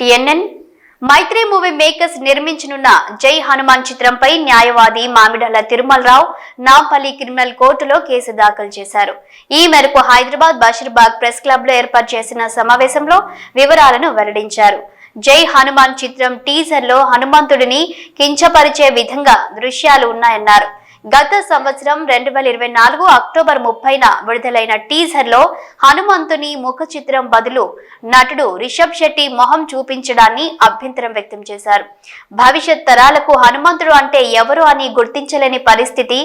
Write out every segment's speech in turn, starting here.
TNN. Mythri movie makers నిర్మించనున్న జై హనుమాన్ చిత్రంపై న్యాయవాది మామిడాల తిరుమలరావు నాంపల్లి క్రిమినల్ కోర్టులో కేసు దాఖలు చేశారు. ఈ మేరకు హైదరాబాద్ బషీర్బాగ్ ప్రెస్ క్లబ్లో ఏర్పాటు చేసిన సమావేశంలో వివరాలను వెల్లడించారు. జై హనుమాన్ చిత్రం టీజర్లో హనుమంతుడిని కించపరిచే విధంగా దృశ్యాలు ఉన్నాయన్నారు. గత సంవత్సరం రెండు వేల ఇరవై నాలుగు అక్టోబర్ ముప్పైన విడుదలైన టీజర్లో హనుమంతుని ముఖ చిత్రం బదులు నటుడు రిషబ్ శెట్టి మొహం చూపించడాన్ని అభ్యంతరం వ్యక్తం చేశారు. భవిష్యత్ తరాలకు హనుమంతుడు అంటే ఎవరు అని గుర్తించలేని పరిస్థితి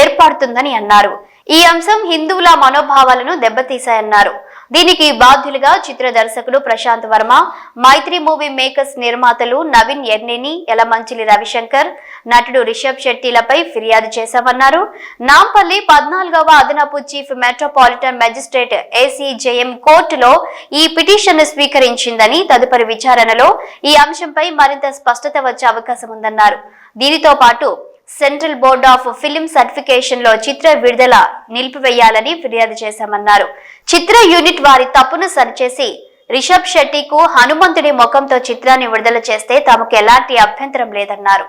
ఏర్పడుతుందని అన్నారు. ఈ అంశం హిందువుల మనోభావాలను దెబ్బతీశాయన్నారు. దీనికి బాధ్యులుగా చిత్ర దర్శకుడు ప్రశాంత్ వర్మ మైత్రి మూవీ మేకర్స్ నిర్మాతలు నవీన్ ఎర్నేని యలమంచిలి రవిశంకర్ నటుడు రిషబ్ శెట్టిలపై ఫిర్యాదు చేశామన్నారు. నాంపల్లి పద్నాలుగవ అదనపు చీఫ్ మెట్రోపాలిటన్ మెజిస్ట్రేట్ ఏసీజేఎం కోర్టులో ఈ పిటిషన్ స్వీకరించిందని తదుపరి విచారణలో ఈ అంశంపై మరింత స్పష్టత వచ్చే అవకాశం ఉందన్నారు. దీనితో పాటు సెంట్రల్ బోర్డ్ ఆఫ్ ఫిలిం సర్టిఫికేషన్లో చిత్ర విడుదల నిలిపివేయాలని ఫిర్యాదు చేశామన్నారు. చిత్ర యూనిట్ వారి తప్పును సరిచేసి రిషబ్ శెట్టికు హనుమంతుడి ముఖంతో చిత్రాన్ని విడుదల చేస్తే తమకు ఎలాంటి అభ్యంతరం లేదన్నారు.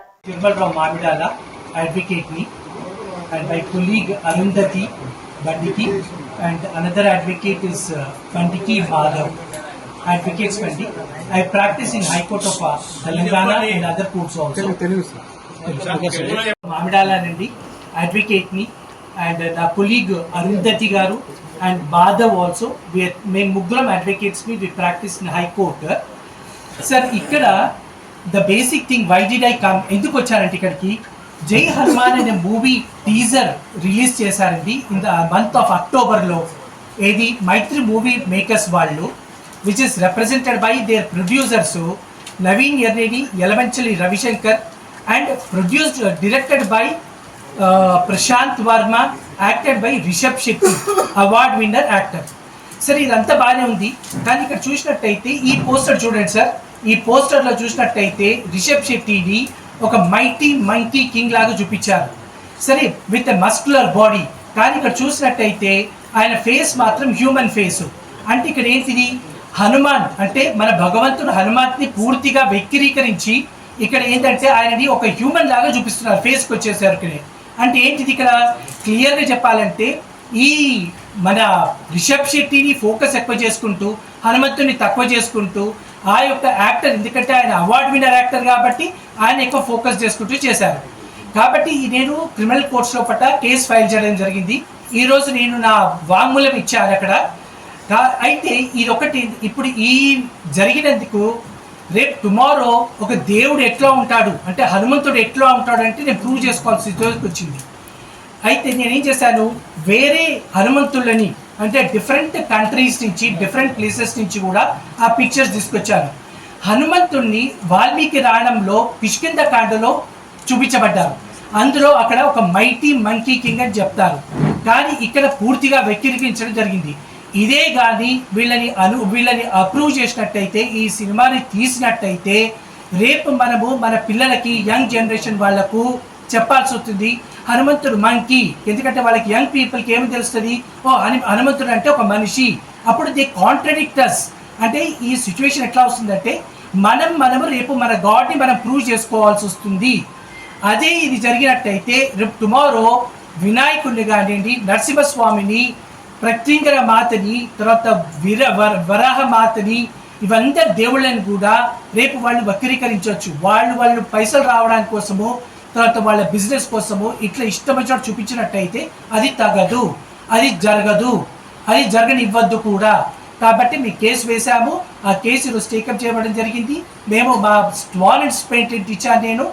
మామిడాలనండి అడ్వకేట్ని అడ్వకేట్ని అండ్ నా కొలీగ్ అరుంధతి గారు అండ్ మాధవ్ ఆల్సో మేము ముగ్గురం అడ్వకేట్స్ని we practice in high court sir ఇక్కడ the basic thing why did I come ఎందుకు వచ్చారంటే ఇక్కడికి? జై హనుమాన్ అనే మూవీ టీజర్ రిలీజ్ చేశారండి. ఇన్ ద మంత్ ఆఫ్ అక్టోబర్లో ఏది? మైత్రి మూవీ మేకర్స్ వాళ్ళు which is represented by their producers Naveen Yerneni Yalamanchili Ravishankar and produced directed by Prashanth Varma acted by Rishab Shetty award winner actor sir ఇదంతా బాగానే ఉంది. కానీ ఇక్కడ చూసినట్టయితే ఈ పోస్టర్ చూడండి సార్. ఈ పోస్టర్లో చూసినట్టయితే రిషబ్ శెట్టిని ఒక మైటీ మైటీ కింగ్ లాగా చూపించారు. సరే విత్ మస్కులర్ బాడీ కానీ ఇక్కడ చూసినట్టయితే ఆయన ఫేస్ మాత్రం హ్యూమన్ ఫేస్ అంటే ఇక్కడ ఏంటిది? హనుమాన్. అంటే మన భగవంతుడు హనుమాన్ని పూర్తిగా వ్యక్తీకరించి ఇక్కడ ఏంటంటే ఆయనది ఒక హ్యూమన్ లాగా చూపిస్తున్నారు ఫేస్కి వచ్చేసరికి. అంటే ఏంటిది ఇక్కడ? క్లియర్గా చెప్పాలంటే ఈ మన రిషబ్ శెట్టిని ఫోకస్ ఎక్కువ చేసుకుంటూ హనుమంతుని తక్కువ చేసుకుంటూ ఆ యొక్క యాక్టర్ ఎందుకంటే ఆయన అవార్డు విన్నర్ యాక్టర్ కాబట్టి ఆయన ఎక్కువ ఫోకస్ చేసుకుంటూ చేశారు. కాబట్టి నేను క్రిమినల్ కోర్ట్స్లో పట్ట కేసు ఫైల్ చేయడం జరిగింది. ఈరోజు నేను నా వాంగ్మూలం ఇచ్చాను అక్కడ. అయితే ఇది ఒకటి ఇప్పుడు ఈ జరిగినందుకు రేపు టుమారో ఒక దేవుడు ఎట్లా ఉంటాడు? అంటే హనుమంతుడు ఎట్లా ఉంటాడు అంటే నేను ప్రూవ్ చేసుకోవాల్సి వచ్చింది. అయితే నేనేం చేశాను? వేరే హనుమంతులని అంటే డిఫరెంట్ కంట్రీస్ నుంచి డిఫరెంట్ ప్లేసెస్ నుంచి కూడా ఆ పిక్చర్స్ తీసుకొచ్చాను. హనుమంతుణ్ణి వాల్మీకి రాణంలో కిష్కింద కాండలో చూపించబడ్డారు. అందులో అక్కడ ఒక మైటీ మంకీ కింగ్ అని చెప్తారు. కానీ ఇక్కడ పూర్తిగా వ్యక్తిరికించడం జరిగింది. ఇదే కానీ వీళ్ళని అను వీళ్ళని అప్రూవ్ చేసినట్టయితే ఈ సినిమాని తీసినట్టయితే రేపు మనము మన పిల్లలకి యంగ్ జనరేషన్ వాళ్ళకు చెప్పాల్సి వస్తుంది. హనుమంతుడు మంకీ ఎందుకంటే వాళ్ళకి యంగ్ పీపుల్కి ఏమి తెలుస్తుంది? ఓ హను హనుమంతుడు అంటే ఒక మనిషి. అప్పుడు ది కాంట్రడిక్టర్స్. అంటే ఈ సిచ్యువేషన్ ఎట్లా వస్తుందంటే మనం మనము రేపు మన గాడ్ని మనం ప్రూవ్ చేసుకోవాల్సి వస్తుంది. అదే ఇది జరిగినట్టయితే రేపు టుమారో వినాయకుడిని కానివ్వండి నరసింహస్వామిని ప్రత్యంకర మాతని తర్వాత విర వర- వరాహ మాతని ఇవంతా దేవుళ్ళని కూడా రేపు వాళ్ళు వక్రీకరించవచ్చు. వాళ్ళు వాళ్ళు పైసలు రావడానికి కోసము తర్వాత వాళ్ళ బిజినెస్ కోసము ఇట్లా ఇష్టమైన చూపించినట్టయితే అది తగదు. అది జరగదు. అది జరగనివ్వద్దు కూడా. కాబట్టి మీ కేసు వేశాము. ఆ కేసు ఈరోజు టేకప్ చేయడం జరిగింది. మేము మా వాలెంట్స్ పేటెంట్ ఇచ్చాను నేను.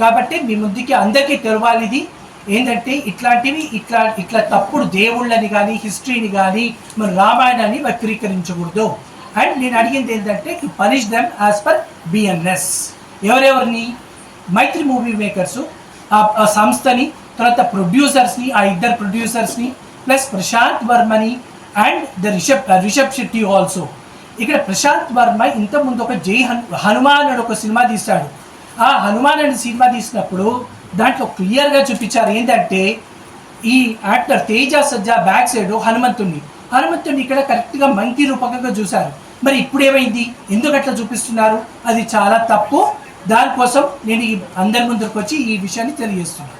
కాబట్టి మీ ముందుకి అందరికీ తెలవాలి ఇది. ఏంటంటే ఇట్లాంటివి ఇట్లా ఇట్లా తప్పుడు దేవుళ్ళని కానీ హిస్టరీని కానీ మన రామాయణాన్ని వక్రీకరించకూడదు. అండ్ నేను అడిగింది ఏంటంటే to punish them as per BNS ఎవరెవరిని? మైత్రి మూవీ మేకర్స్ ఆ సంస్థని తర్వాత ప్రొడ్యూసర్స్ని ఆ ఇద్దరు ప్రొడ్యూసర్స్ని plus Prashanth వర్మని and the Rishab Rishab Shetty also. ఇక్కడ ప్రశాంత్ వర్మ ఇంతకుముందు ఒక జై హను హనుమాన్ అని ఒక సినిమా తీశాడు. ఆ హనుమాన్ అనే సినిమా తీసినప్పుడు దాంట్లో క్లియర్గా చూపించారు ఏంటంటే ఈ actor Teja Sajja back side హనుమంతుణ్ణి. హనుమంతుణ్ణి ఇక్కడ కరెక్ట్గా మంకీ రూపకంగా చూశారు. మరి ఇప్పుడు ఏమైంది ఎందుకు అట్లా చూపిస్తున్నారు? అది చాలా తప్పు. దానికోసం నేను ఈ అందరి ముందరికి వచ్చి ఈ విషయాన్ని తెలియజేస్తున్నాను.